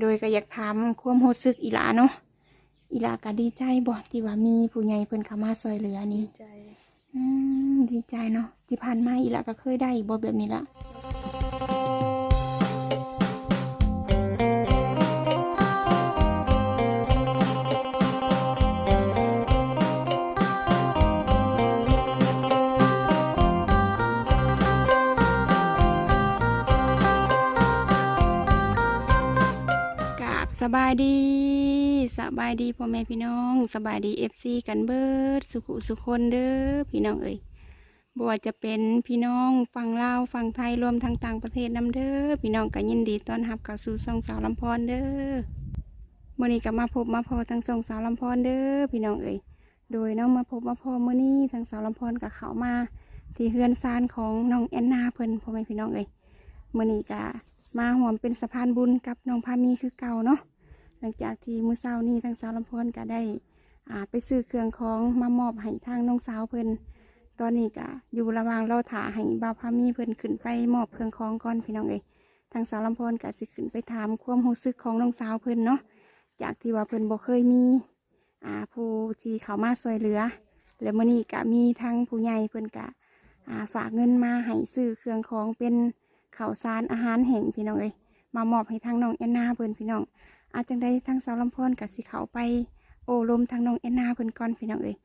โดยก็อยากถามความรู้สึกอีหลาเนาะอีหลาก็ดีใจบ่ที่ว่ามีผู้ใหญ่เพิ่นเข้ามาช่วยเหลือนี่ดีใจ อืมดีใจเนาะที่ผ่านมาอีหลาก็เคยได้บ่แบบนี้ละ บสบายดีสบายดีพ่อแม่พี่น้องสบายดีเอฟซีกันเบิดสุขุสุคนเด้อพี่น้องเอ้ยบวจะเป็นพี่น้องฝั่งลาฟังไทยรวมทั้งต่างประเทศนํเด้อพี่น้องก็ยินดีต้อนรับเข้าสู่ช่องสาวลำพรเด้อมื้อนี้ก็มาพบมาพอทั้งสองสาวลำพรเด้อพี่น้องเอ้ยโดยน้องมาพบมาพอมื้อนี้ทั้งสาวลำพรก็เข้ามา ที่เฮือนซานของน้องแอนนาเพิ่นพ่อแม่พี่น้องเอ้ยมื้อนี้ก็มาห่วมเป็นสะพานบุญกับน้องพามีคือเก่าเนาะ หลังจากที่มื้อเช้านี้ทางสาวลำพนก็ได้ไปซื้อเครื่องของมามอบให้ทางน้องสาวเพิ่นตอนนี้ก็อยู่ระหว่างรอถาให้บ่าวพามีเพิ่นขึ้นไปมอบเครื่องของก่อนพี่น้องเอ้ยทางสาวลำพนก็สิขึ้นไปถามความรู้สึกของน้องสาวเพิ่นเนาะจากที่ว่าเพิ่นบ่เคยมีผู้ที่เขามาช่วยเหลือ และมื้อนี้ก็มีทางผู้ใหญ่เพิ่นก็ฝากเงินมาให้ซื้อเครื่องของเป็นข้าวสารอาหารแห้งพี่น้องเอ้ยมามอบให้ทางน้องแอนนาเพิ่นพี่น้อง อาจังใดทางสาวลำพอนกับสิเขาไป โอ้ลมทางน้องแอนนาเพิ่นก่อนพี่น้องเอ้ย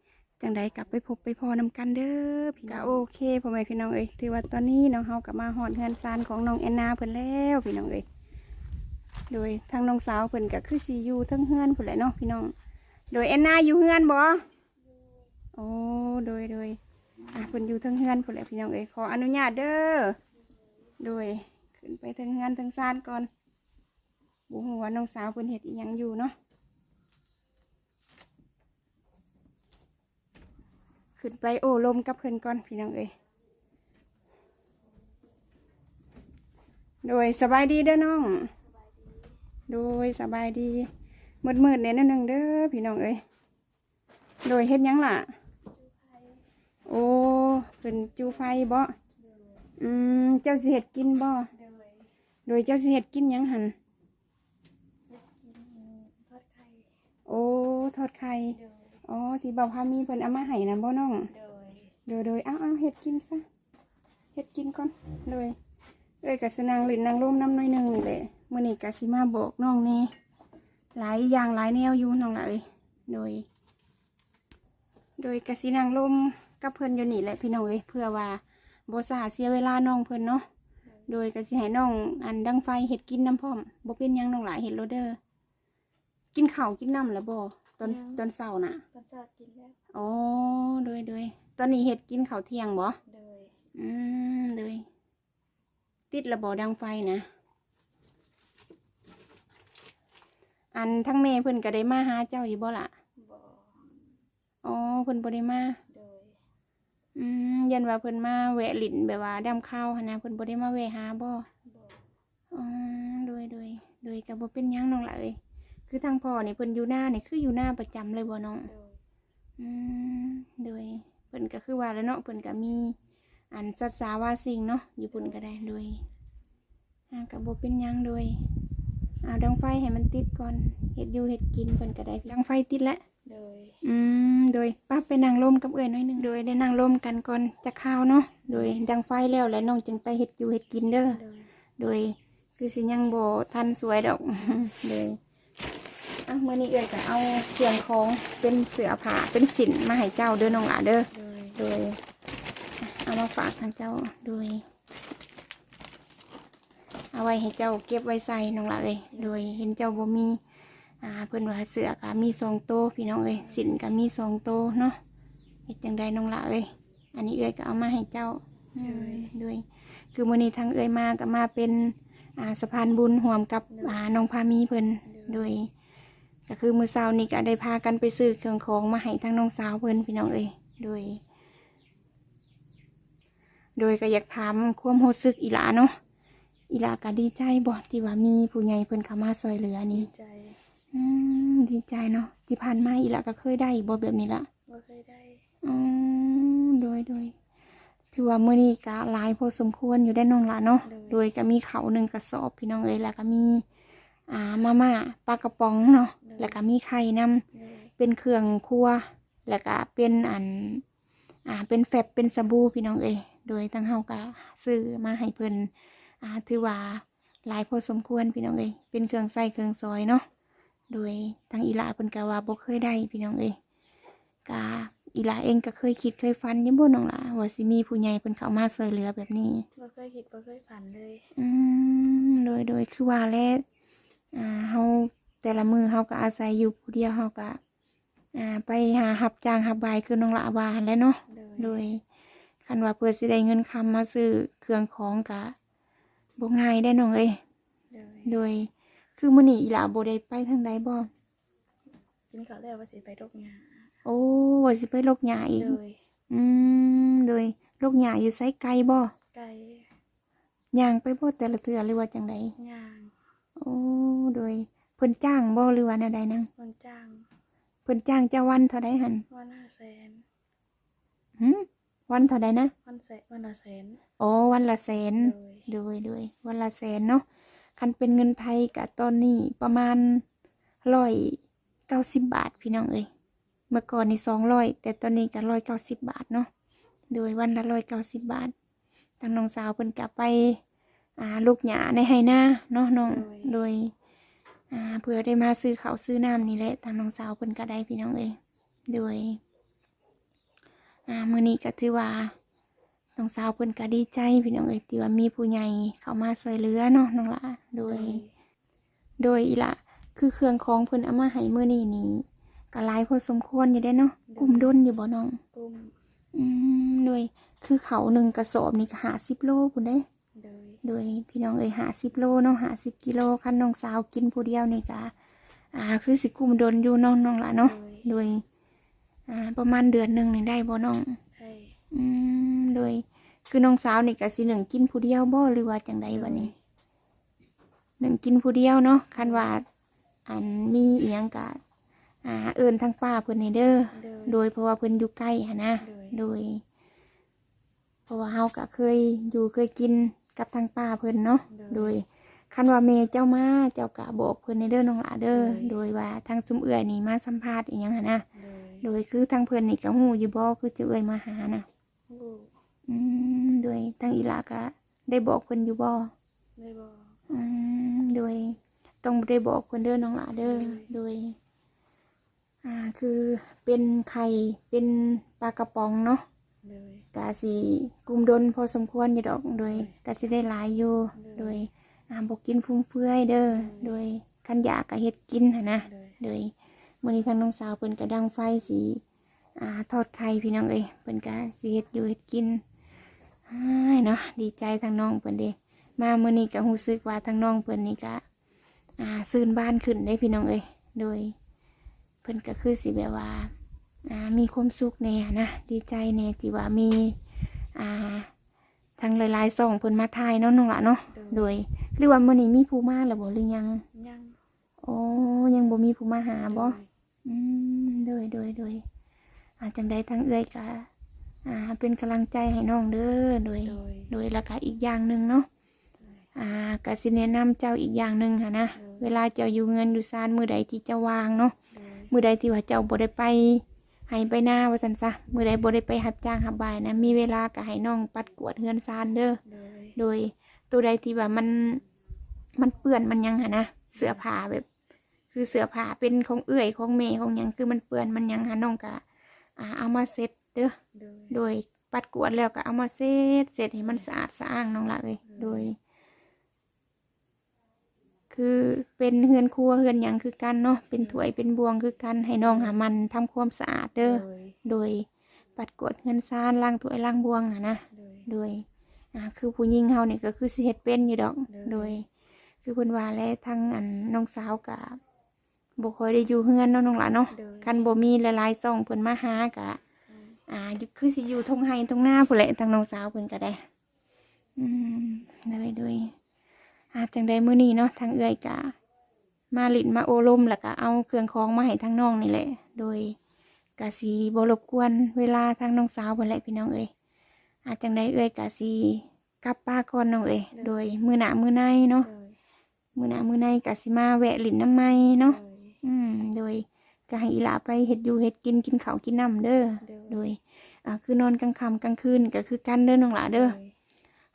จังใดกลับไปพบไปพอนำกันเด้อพี่น้องก็โอเคพ่อแม่พี่น้องเอ้ยถือว่าตอนนี้น้องเฮากลับมาหอดเฮือนซานของน้องแอนนาเพิ่นแล้วพี่น้องเอ้ยโดยทางน้องสาวเพิ่นก็คือสิอยู่ทั้งเฮือนพุ่นแหละเนาะพี่น้อง โดยแอนนาอยู่เฮือนบ่โอ้โดยโดยอะเพิ่นอยู่ทั้งเฮือนพุ่นแหละพี่น้องเอ้ยขออนุญาตเด้อโดยขึ้นไปทั้งเฮือนทั้งซานก่อน บุหัวน้องสาวเพิ่นเห็ดอีหยังอยู่เนาะขึ้นไปโอ้ลมกับเพิ่นก่อนพี่น้องเอ้ยโดยสบายดีเด้อน้อง โดยสบายดีมืดมืดเนี่ยนิดนึงเด้อพี่น้องเอ้ยโดยเฮ็ดยังล่ะ โอ้เป็นจูไฟบ่อืมเจ้าสิเฮ็ดกินบ่โดยโดยเจ้าสิเฮ็ดกินยังหัน ทอดไข่ โอ้ทอดไข่โดยอ๋อที่บ่าวพามีเพิ่นเอามาให้นะบ่น้อง โดยโดยโดยเอาเอาเฮ็ดกินซะเฮ็ดกินก่อนโดยเอ้ยกะสนางลิ้นนางร่มน้ำน้อยหนึงนี่แหละมื้อนี้กะสิมาบอกน้องแนี่หลายอย่างหลายแนวอยู่น้องหละเอ้ยโดย โดยกะสินางร่มกับเพิ่นอยู่นี่แหละพี่น้องเอ้ยเพื่อว่าบ่สาเสียเวลาน้องเพิ่นเนาะโดยกะสิให้น้องอันดังไฟเฮ็ดกินน้ำพร้อมบ่เป็นหยังน้องหลายเฮ็ดโลดเด้อ กินข้าวกินน้ำแล้วบ่ตอนตอนเช้าน่ะตอนเช้ากินแล้วอ๋อโดยโดยตอนนี้เห็ดกินข้าวเที่ยงบ่โดยอืมโดยติดระบบดังไฟนะ อันทั้งเมย์เพิ่นก็ได้มาหาเจ้าอยู่บ่ล่ะบ่อ๋อเพิ่นบ่ได้มา โดยอืมยันว่าเพิ่นมาแวะหลินแบบว่าดำข้าวหั้นนะเพิ่นบ่ได้มาแวะหาบ่บ่อ๋อโดยโดยโดยก็บ่เป็นหยังน้องล่ะเอ้ย คือทางพ่อนี่เพิ่นอยู่หน้านี่คืออยู่หน้าประจำเลยบ่น้อง โดยอืมโดยเพิ่นก็คือว่าแล้วเนาะเพิ่นก็มีอันสัตว์สาวาสิ่งเนาะอยู่เพิ่นก็ได้โดยอ่าก็บ่เป็นหยังโดยเอาดังไฟให้มันติดก่อนเฮ็ดอยู่เฮ็ดกินเพิ่นก็ได้ดังไฟติดแล้ว โดยอืม โดยป้าไปนั่งร่มกับเอ้ยหน้อยหนึงโดยได้นั่งร่มกันก่อนจะข้าวเนาะโดยดังไฟแล้วแล้วน้องจึงไปเฮ็ดอยู่เฮ็ดกินเด้อโดยโดย คือสิยังบ่ทันสวยดอกเลย อะมื้อนี้เอ้ยก็เอาเครื่องของเป็นเสือผ้าเป็นสินมาให้เจ้าเด้อน้องหลาเด้อโดยโดยเอามาฝากทางเจ้าโดย เอาไว้ให้เจ้าเก็บไว้ใส่น้องหละเลยโดยเห็นเจ้าบ่มีอ่าเพิ่นว่าเสือก็มีสองโตวพี่น้องเอ้ยสินก็มีสองโตวเนาะเฮ็ดจังใดน้องหละเอ้ยอันนี้เอ้ยก็เอามาให้เจ้าอืมโดย คือมื้อนี้ทางเอ้ยมาก็มาเป็นอ่าสะพานบุญห่วมกับอ่าน้องพามีเพิ่น โดย ก็คือมื้อเช้านี้ก็ได้พากันไปซื้อเครื่องของมาให้ทางน้องสาวเพิ่นพี่น้องเอ้ยโดย โดยก็อยากถามความรู้สึกอีหลาเนาะอีหลาก็ดีใจบ่ที่ว่ามีผู้ใหญ่เพิ่นเข้ามาช่วยเหลือดีนี่ใจอืมดีใจเนาะที่ผ่านมาอีหลาก็เคยได้บ่แบบนี้ละบ่เคยได้อืมโดยโดยถือว่ามื้อนี้ก็หลายพอสมควรอยู่ได้น้องหละเนาะโดยก็มีเขาวหนึ่งกระสอบพี่น้องเอ้ยแล้วก็มี อ่ามาม่าปลากระป๋องเนาะแล้วก็มีไข่นำโดยเป็นเครื่องครัว แล้วก็เป็นอันอ่าเป็นแฟบเป็นสบู่พี่น้องเอ้ยโดยทั้งเฮาก็ซื้อมาให้เพิ่นอ่าถือว่าหลายพอสมควรพี่น้องเอ้ยเป็นเครื่องใส่เครื่องซอยเนาะโดยทางอีหลาเพิ่นก็ว่าบ่เคยได้พี่น้องเอ้ยกาอีหลาเองก็เคยคิดเคยฝันอยังบ่น้องหล่ะว่าสิมีผู้ใหญ่เพิ่นเข้ามาช่วยเหลือแบบนี้บ่เคยคิดบ่เคยฝันเลย อืมโดยโดยคือว่าแล้ว อ่าเฮาแต่ละมือเฮาก็อาศัยอยู่ผู้เดียวเฮาก็อ่าไปหาหับจ้างหับบายคือน้องละว่าหั่นแหล้วเนาะโดยโดยคันว่าเพื่อสิได้เงินคำมาซื้อเครื่องของกะบ่ง่ายได้น้องเอ้ยโดยโดย คือมื้อนี้อีหลาบ่ได้ไปทางใดบ่กินข้าวแล้วว่าสิไปรกหญ้าโอ้ว่าสิไปลกหญ้าอีก โดยอืมโดยลกหญ้าอยู่ไสไกลบ่ไก่ย่างไปบ่แต่ละเทื่อหรือว่าจังไดย่างโอ้ โดยเพิ่นจ้างบ่หรือว่าแนวใดนังคนจ้างเพิ่นจ้างเจ้าวันเท่าใดหั่นวันห้าแสนหึวันเท่าใดนะ วันแสนวันละแสนอ๋อวันละแสน โดยโดยโดยวันละแสนเนาะ คันเป็นเงินไทยกะตอนนี้ประมาณร้อยเก้าสิบบาทพี่น้องเอ้ย เมื่อก่อนนี่สองร้อยแต่ตอนนี้ก็ร้อยเก้าสิบบาทเนาะ โดยวันละร้อยเก้าสิบบาท ทางน้องสาวเพิ่นกะไป อ่าลูกหยาในไฮนาเนาะน้อง โดย อ่าเพื่อได้มาซื้อข้าวซื้อน้ำนี่แหละทางน้องสาวเพิ่นก็ได้พี่น้องเอ้ยโดยอ่ามื้อนี้ก็ถือว่าน้องสาวเพิ่นก็ดีใจพี่น้องเอ้ยที่ว่ามีผู้ใหญ่เข้ามาช่วยเหลือเนาะน้องละโดโดยยโดยอีละคือเครื่องของเพิ่นเอามาให้มื้อนี้นี่ก็หลายพอสมควรอยู่ได้เนาะกลุ่มด้นอยู่บ่น้องกุ้มอืมโดยคือเขาหนึ่งกระสอบนี่ก็หาสิบโลพุ่นได้ โดยโดยพี่น้องเอ้ยหาสิบโลเนาะหาสิบกิโลคันน้องสาวกินผู้เดียวนี่ก็อ่า คือสิกลุ่มดนอยู่เน้องน้องละเนาะโดยโดย อ่า ประมาณเดือนหนึ่งนี่ได้บ่น้องได้อืมโดย คือน้องสาวนี่ก็สิหนึ่งกินผู้เดียวบ่หรือว่าจังใดวะนี่หนึ่งกินผู้เดียวเนาะคันว่าอันมีเอียงกะอ่า เอิ้นทางป้าเพิ่นนี่เด้อโดยโดยเพราะว่าเพิ่นอยู่ใกล้หันนะโดยโดย เพราะว่าเฮาก็เคยอยู่เคยกิน กับทางป้าเพิ่นเนาะโดยคันว่าเมเจ้ามาเจ้ากะบอกเพิ่นในเด้อน้องหลาเด้อโดยว่าทางซุมเอื้อยนี่มาสัมภาษณ์อีหยังหันนะโดยโดยคือทางเพิ่นนี่ก็ฮู้อยู่บ่คือจะเอื้อยมาหานะลูกอืมโดยทางอีหลาก็ได้บอกเพิ่นอยู่บ่ได้บอกอืมโดยต้องได้บอกเพิ่นเด้อน้องหลาเด้อโดยอ่าคือเป็นไข่เป็นปลากระป๋องเนาะ โดยกะสิกลุ่มดนพอสมควรอยู่ดอกโดยกะสิได้หลายอยู่โดยอ่าบอกกินฟุ่มเฟือยเด้อโดยคันอยากก็เฮ็ดกินหั่นนะโดยโดยมื้อนี้ทางน้องสาวเพิ่นก็ดังไฟสีอ่าทอดไข่พี่น้องเอ้ยเพิ่นก็สิเฮ็ดอยู่เฮ็ดกินอ้ายเนาะดีใจทางน้องเพิ่นเด้มามื้อนี้ก็รู้สึกว่าทางน้องเพิ่นนี่ก็อ่าซื่นบ้านขึ้นได้พี่น้องเอ้ยโดย เพิ่นก็คือสิแบบว่าอ่า มีความสุขแน่นะดีใจแน่ที่ว่ามีอ่าทางหลายๆส่องเพิ่นมาถ่ายเนาะน้องละเนาะโดยหรือว่ามื้อนี้มีผู้มาแล้วบ่หรือยังยังโอ้ยังบ่มีผู้มาหาบ่โดยอืมโดยโดยโดยอาจังได้ทั้งเอื้อยกะอ่า เป็นกำลังใจให้น้องเด้อโดยโดย โดยแล้วก็อีกอย่างหนึ่งเนาะอ่ากสิแนะนำเจ้าอีกอย่างหนึ่งค่ะนะเวลาเจ้าอยู่เงินอยู่ซานมือใดที่เจ้าวางเนาะโดยมือใดที่ว่าเจ้าบ่ได้ไป ให้ไปหน้าว่าซั่นซะมือใดบ่ได้ไปหับจ้างหับบายนะ มีเวลาก็ให้น้องปัดกวาดเฮือนซานเด้อโดยโดยตัวใดที่ว่ามันมันเปื้อนมันหยังหะนะเสื้อผ้าแบบ คือเสื้อผ้าเป็นของเอื้อยของเมย์ของหยังคือมันเปื้อนมันหยังหะน้องกะอ่าเอามาเซ็ตเด้อโดยโดยปัดกวาดแล้วก็เอามาเซ็ตเสร็จให้มันสะอาดสะอ้างน้องละเลยโดย คือเป็นเฮือนครัวเฮือนหยังคือกันเนาะเป็นถ้วยเป็นบวงคือกันให้น้องหามันทำความสะอาดเด้อ โดยโดยปัดกวาดเฮือนซานล้างถ้วยล้างบวงอะนะ โดย โดยอ่าคือผู้หญิงเฮาเนี่ยก็คือสิเฮ็ดเป็นอยู่ดอกเด้อโดย คือเพิ่นว่าแล้วทั้งอันน้องสาวกะบ่ค่อยได้อยู่เฮือนเนาะน้องหลานเนาะโดย คันบ่มีหลายๆซ่องเพิ่นมาหากะ อ่าอยู่คือสิอยู่ทงไห้ทงหน้าพุ่นแหละทางน้องสาวเพิ่นก็ได้ อืมโดยโดย อ่าจังไดมื้อนี้เนาะทางเอื้อยกะมาลิ้นมาโอลมแล้วก็เอาเครื่องของมาให้ทางน้องนี่แหละ โดยกะสิบ่รบกวนเวลาทางน้องสาวเพิ่นแหละพี่น้องเอ้ยอาจจังได้เอ้ยกะสีกลับป้าก่อนน้องเอ้ยโดยมือหนามือในเนาะโดยมือหน้ามือในกะสิมาแวะหลินน้ำไม้เนาะโดยอืมโดยก็ให้อีหลาไปเฮ็ดอยู่เฮ็ดกินกินข้าวกินน้ำเด้อโดยโดยอ่าคือนอนกลางค่ำกลางคืนก็คือกันเด้อน้องหลาเด้อโดย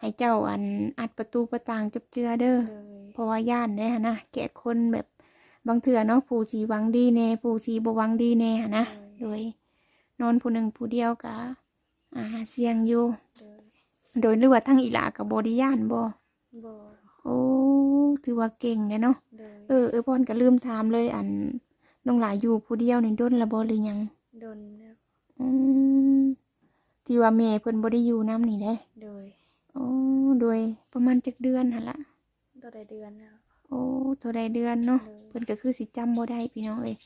ให้เจ้าอันอัดประตูประต่างจับเจือเด้อโดยเพราะว่าย่านเด้อหั่นนะแกะคนแบบบางเถื่อเนาะผู้สีหวังดีแน่ผู้สีบ่หวังดีแน่หั่นนะโดยนอนผู้หนึ่งผู้เดียวกะอ่าเสียงอยู่ โดยโดยหรือว่าทั้งอีหลากับบริย่านบ่บ่โอ้ถือว่าเก่งเลยเนาะโดยเออเออพ่อนก็ลืมถามเลยอันน้องหลาอยู่ผู้เดียวในด้นละบ่หรือยังโดนแล้วอืมที่ว่าแม่เพิ่นบ่ได้อยู่น้ำนี่เด้โดย โอ้โดยประมาณจักเดือนหั่นละต่อได้เดือนแล้ว โอ้เท่าใดเดือนเนาะโดยเพิ่นก็คือสิจำบ่ได้พี่น้องเอ้ย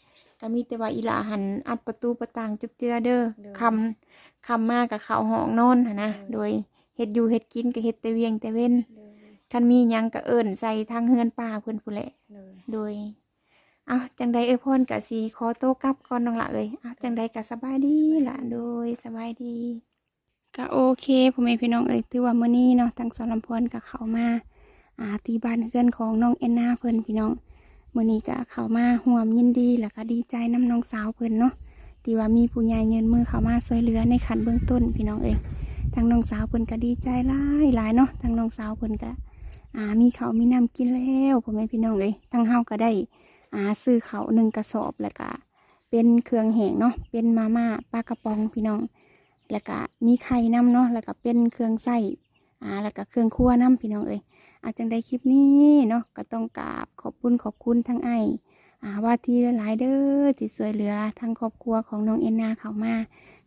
ก็มีแต่ว่าอีหลาหันอัดประตูประต่างจุบเจือเด้อคำคำมากับข้าวห้องนอนหั่นนะโดยเฮ็ดอยู่เฮ็ดกินก็เฮ็ดแต่เวียงแต่เว้นโดยคันมีหยังก็เอิ้นใส่ทางเฮือนป้าเพิ่นผู้นแหละโดยโดยอ้าวจังใดเอ้ยพรก็สิขอโตวกลับก่อนน้องละเอ้ยอ้าวจังใดก็สบายดีล่ะโดยสบายดี ก็โอเคพ่อแม่พี่น้องเอ้ยถือว่ามื้อนี้เนาะทางสารมพรก็เข้ามาอ่าที่บ้านเฮือนของน้องแอนนาเพิ่นพี่น้องมื่อนี้ก็เข้ามาห่วมยินดีแล้วก็ดีใจน้ำน้องสาวเพิ่นเนาะที่ว่ามีผู้ใหญ่เงินมือเข้ามาช่วยเหลือในขั้นเบื้องต้นพี่น้องเอ้ยทางน้องสาวเพิ่นก็ดีใจหลายหลายเนาะทางน้องสาวเพิ่นก็อ่ามีเขามีน้ำกินแล้วพ่อแม่พี่น้องเอ้ยทางเฮาก็ได้อ่าซื้อเขาหนึ่งกระสอบแล้วก็เป็นเครื่องแห้งเนาะเป็นมาม่าปลากระป๋องพี่น้อง แล้วก็มีไข่น้ำเนาะแล้วก็เป็นเครื่องใส่อ่าแล้วก็เครื่องครัวน้ำพี่น้องเอ้ยอาจจังได้คลิปนี้เนาะก็ต้องกราบขอบคุณขอบคุณทั้งไออ่าว่าที่หลายเด้อที่สวยเหลือทั้งครอบครัวของน้องเอ็นนาเขามา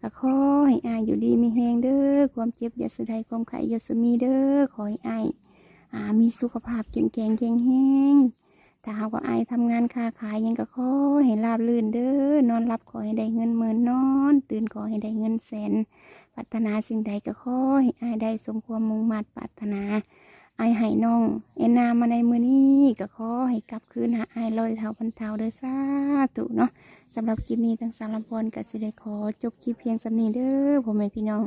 ก็ขอให้อายอยู่ดีมีแหงเด้อความเจ็บอย่าสุดใดความไข่อย่าสุมีเด้อขอให้อายอ่ามีสุขภาพเข้มแข็งแข็งแรง ถ้าหากว่าอายทำงานค้าขายยังก็ขอให้ราบรื่นเด้อนอนรับขอให้ได้เงินหมื่นนอน ตื่นขอให้ได้เงินแสนปรารถนาสิ่งใดก็ขอให้อายได้สมความมุ่งมั่นปรารถนาไอายให้น้อง เอ็นนามาในมือนี้ก็ขอให้กลับคืนหาไอายลอยเท่าพันเท่าเด้อสาธุเนาะสำหรับคลิปนี้ทั้งสารพรกับสิได้ขอจบคลิปเพียงสำนีเด้อผมเป็นพี่น้อง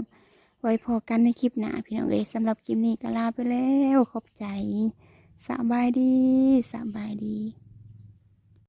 ไว้พอกันในคลิปหน้าพี่น้องเอ้ยสำหรับคลิปนี้ก็ลาไปแล้วขอบใจ สบายดีสบายดี